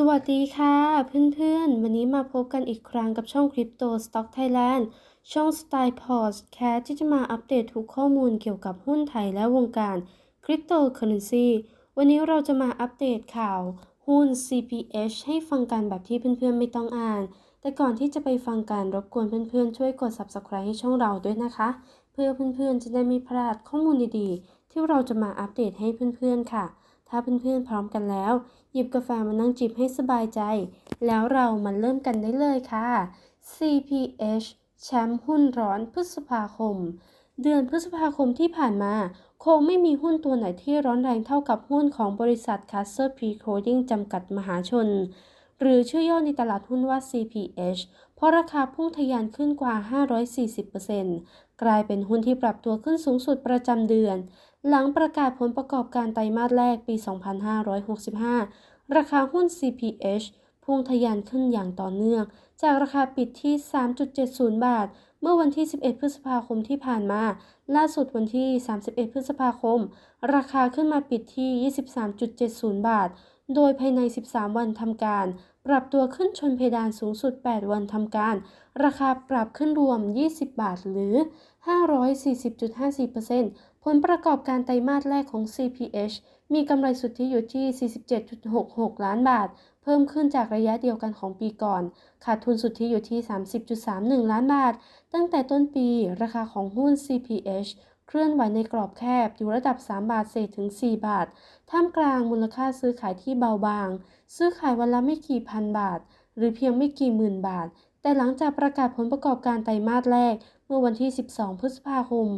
สวัสดีค่ะ เพื่อนๆ วันนี้มาพบกันอีกครั้งกับช่อง Crypto Stock Thailand ช่อง Style Port แคสที่จะมาอัปเดตทุกข้อมูลเกี่ยวกับหุ้นไทยและวงการ Cryptocurrency วันนี้เราจะมาอัปเดตข่าวหุ้น CPH ให้ฟังกันแบบที่เพื่อนๆ ไม่ต้องอ่าน แต่ก่อนที่จะไปฟังกันรบกวนเพื่อนๆ ช่วยกด Subscribe ให้ช่องเราด้วยนะคะ เพื่อเพื่อนๆ จะได้ไม่พลาดข้อมูลดีๆ ที่เราจะมาอัปเดตให้เพื่อนๆ ค่ะ ถ้าเพื่อนๆพร้อมกันแล้ว หยิบกาแฟมานั่งจิบให้สบายใจ แล้วเรามาเริ่มกันได้เลยค่ะ CPH แชมป์หุ้นร้อนพฤษภาคม เดือนพฤษภาคมที่ผ่านมา คงไม่มีหุ้นตัวไหนที่ร้อนแรงเท่ากับหุ้นของบริษัท c a s t l e P Holding จำกัดมหาชน หรือชื่อย่อในตลาดหุ้นว่า CPH เพราะราคาพุ่งทะยานขึ้นกว่า 540%กลายเป็นหุ้นที่ปรับตัวขึ้นสูงสุดประจำเดือน หลังประกาศผลประกอบการไตรมาสแรกปี 2565 ราคาหุ้น CPH พุ่งทะยานขึ้นอย่างต่อเนื่อง จากราคาปิดที่ 3.70 บาท เมื่อวันที่ 11 พฤษภาคมที่ผ่านมา ล่าสุดวันที่ 31 พฤษภาคม ราคาขึ้นมาปิดที่ 23.70 บาท โดยภายใน 13 วันทำการ ปรับตัวขึ้นชนเพดานสูงสุด 8 วันทำการ ราคาปรับขึ้นรวม 20 บาทหรือ 540.54% ผลประกอบการไตรมาสแรกของ CPH มีกำไรสุทธิอยู่ที่ 47.66 ล้านบาท เพิ่มขึ้นจากระยะเดียวกันของปีก่อน ขาดทุนสุทธิอยู่ที่ 30.31 ล้านบาท ตั้งแต่ต้นปีราคาของหุ้น CPH เคลื่อนไหวในกรอบแคบอยู่ระดับ 3 บาทเศษถึง 4 บาท ท่ามกลางมูลค่าซื้อขายที่เบาบาง ซื้อขายวันละไม่กี่พันบาท หรือเพียงไม่กี่หมื่นบาท แต่หลังจากประกาศผลประกอบการไตรมาสแรกเมื่อวันที่ 12 พฤษภาคม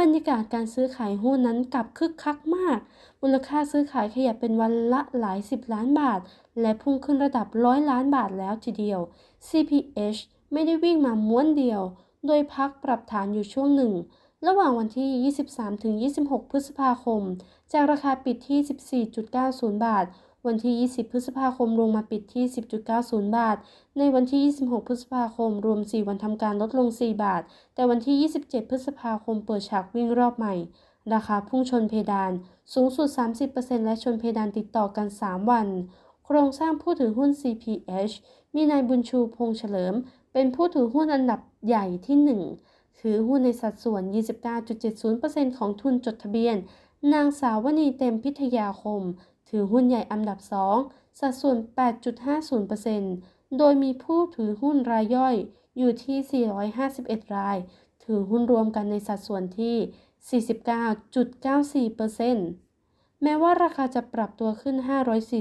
บรรยากาศการซื้อขายหุ้นนั้นกลับคึกคักมาก มูลค่าซื้อขายขยับเป็นวันละหลายสิบล้านบาท และพุ่งขึ้นระดับร้อยล้านบาทแล้วทีเดียว CPH ไม่ได้วิ่งมาม้วนเดียว โดยพักปรับฐานอยู่ช่วงหนึ่ง ระหว่างวันที่ 23-26 พฤษภาคม จากราคาปิดที่ 14.90 บาท วันที่ 20 พฤษภาคมลงมาปิดที่ 10.90 บาท ในวันที่ 26 พฤษภาคม รวม 4 วันทำการลดลง 4 บาท แต่วันที่ 27 พฤษภาคมเปิดฉากวิ่งรอบใหม่ ราคาพุ่งชนเพดาน สูงสุด 30%และชนเพดานติดต่อกัน 3 วัน โครงสร้างผู้ถือหุ้น CPH มีนายบุญชูพงษ์เฉลิม เป็นผู้ถือหุ้นอันดับใหญ่ที่ 1 ถือหุ้นในสัดส่วน 29.70%ของทุนจดทะเบียนนางสาววณีเต็มพิทยาคม ถือหุ้นใหญ่อันดับ 2 สัดส่วน 8.50%โดยมีผู้ถือหุ้นรายย่อยอยู่ที่ 451 ราย ถือหุ้นรวมกันในสัดส่วนที่ 49.94%แม้ว่าราคาจะปรับตัวขึ้น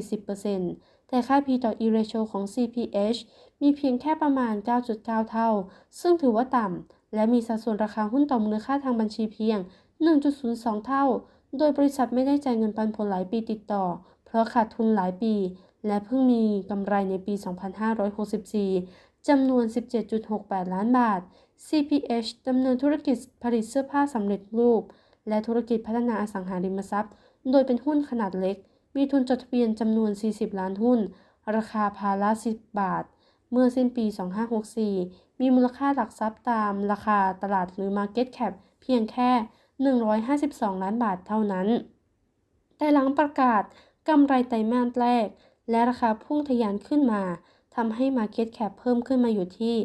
540%แต่ค่า P ต่อ E ratio ของ CPH มีเพียงแค่ประมาณ 9.9 เท่า ซึ่งถือว่าต่ำ และมีสัดส่วนราคาหุ้นต่อมูลค่าทางบัญชีเพียง 1.02 เท่า โดยบริษัทไม่ได้จ่ายเงินปันผลหลายปีติดต่อ เพราะขาดทุนหลายปี และเพิ่งมีกำไรในปี 2564 จำนวน 17.68 ล้านบาท CPH ดำเนินธุรกิจผลิตเสื้อผ้าสำเร็จรูป และธุรกิจพัฒนาอสังหาริมทรัพย์ โดยเป็นหุ้นขนาดเล็ก มีทุนจดทะเบียนจำนวน 40 ล้านหุ้น ราคาพาละ10 บาท เมื่อสิ้นปี 2564 มีมูลค่าหลักทรัพย์ตามราคาตลาดหรือ Market Cap เพียงแค่ 152 ล้านบาทเท่านั้น แต่หลังประกาศกำไรไตรมาสแรก และราคาพุ่งทะยานขึ้นมาทำให้ Market Cap เพิ่มขึ้นมาอยู่ที่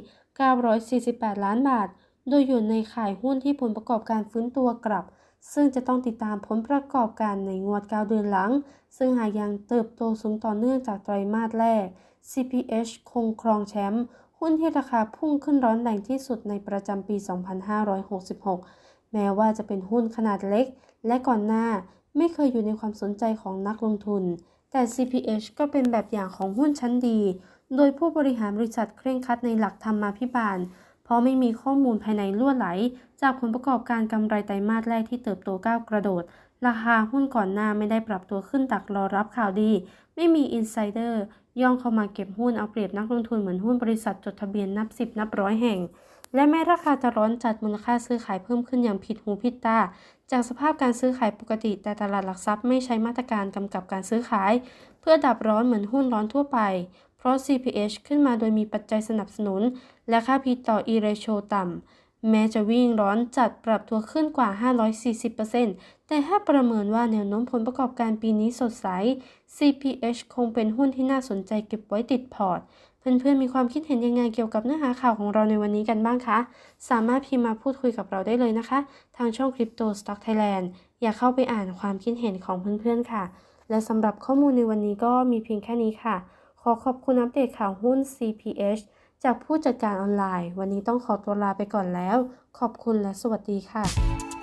948 ล้านบาท โดยอยู่ในขายหุ้นที่ผลประกอบการฟื้นตัวกลับ ซึ่งจะต้องติดตามผลประกอบการในงวด 9 เดือนหลัง ซึ่งหากยังเติบโตสูงต่อเนื่องจากไตรมาสแรก CPH คงครองแชมป์หุ้นที่ราคาพุ่งขึ้นร้อนแรงที่สุดในประจำปี 2566 แม้ว่าจะเป็นหุ้นขนาดเล็ก และก่อนหน้าไม่เคยอยู่ในความสนใจของนักลงทุน แต่ CPH ก็เป็นแบบอย่างของหุ้นชั้นดี โดยผู้บริหารบริษัทเคร่งครัดในหลักธรรมาภิบาล เพราะไม่มีข้อมูลภายในล่วไหล จากผลประกอบการกำไรไตรมาสแรกที่เติบโตก้าวกระโดด ราคาหุ้นก่อนหน้าไม่ได้ปรับตัวขึ้นตักรอรับข่าวดี ไม่มีอินไซเดอร์ย่องเข้ามาเก็บหุ้นเอาเปรียบนักลงทุนเหมือนหุ้นบริษัทจดทะเบียนนับสิบนับร้อยแห่ง และแม้ราคาจะร้อนจัดมูลค่าซื้อขายเพิ่มขึ้นอย่างผิดหูผิดตา จากสภาพการซื้อขายปกติ แต่ตลาดหลักทรัพย์ไม่ใช้มาตรการกำกับการซื้อขาย เพื่อดับร้อนเหมือนหุ้นร้อนทั่วไป เพราะ CPH ขึ้นมาโดยมีปัจจัยสนับสนุน และค่า P ต่อ E ratio ต่ำ แม้จะวิ่งร้อนจัดปรับตัวขึ้นกว่า 540%แต่ถ้าประเมินว่าแนวโน้มผลประกอบการปีนี้สดใส CPH คงเป็นหุ้นที่น่าสนใจเก็บไว้ติดพอร์ต เพื่อนๆมีความคิดเห็นยังไงเกี่ยวกับเนื้อหาข่าวของเราในวันนี้กันบ้างคะ สามารถพิมพ์มาพูดคุยกับเราได้เลยนะคะ ทางช่อง Crypto Stock Thailand อย่าเข้าไปอ่านความคิดเห็นของเพื่อนๆค่ะ และสำหรับข้อมูลในวันนี้ก็มีเพียงแค่นี้ค่ะ ขอขอบคุณอัปเดตข่าวหุ้น CPH จากผู้จัดการออนไลน์ วันนี้ต้องขอตัวลาไปก่อนแล้ว ขอบคุณและสวัสดีค่ะ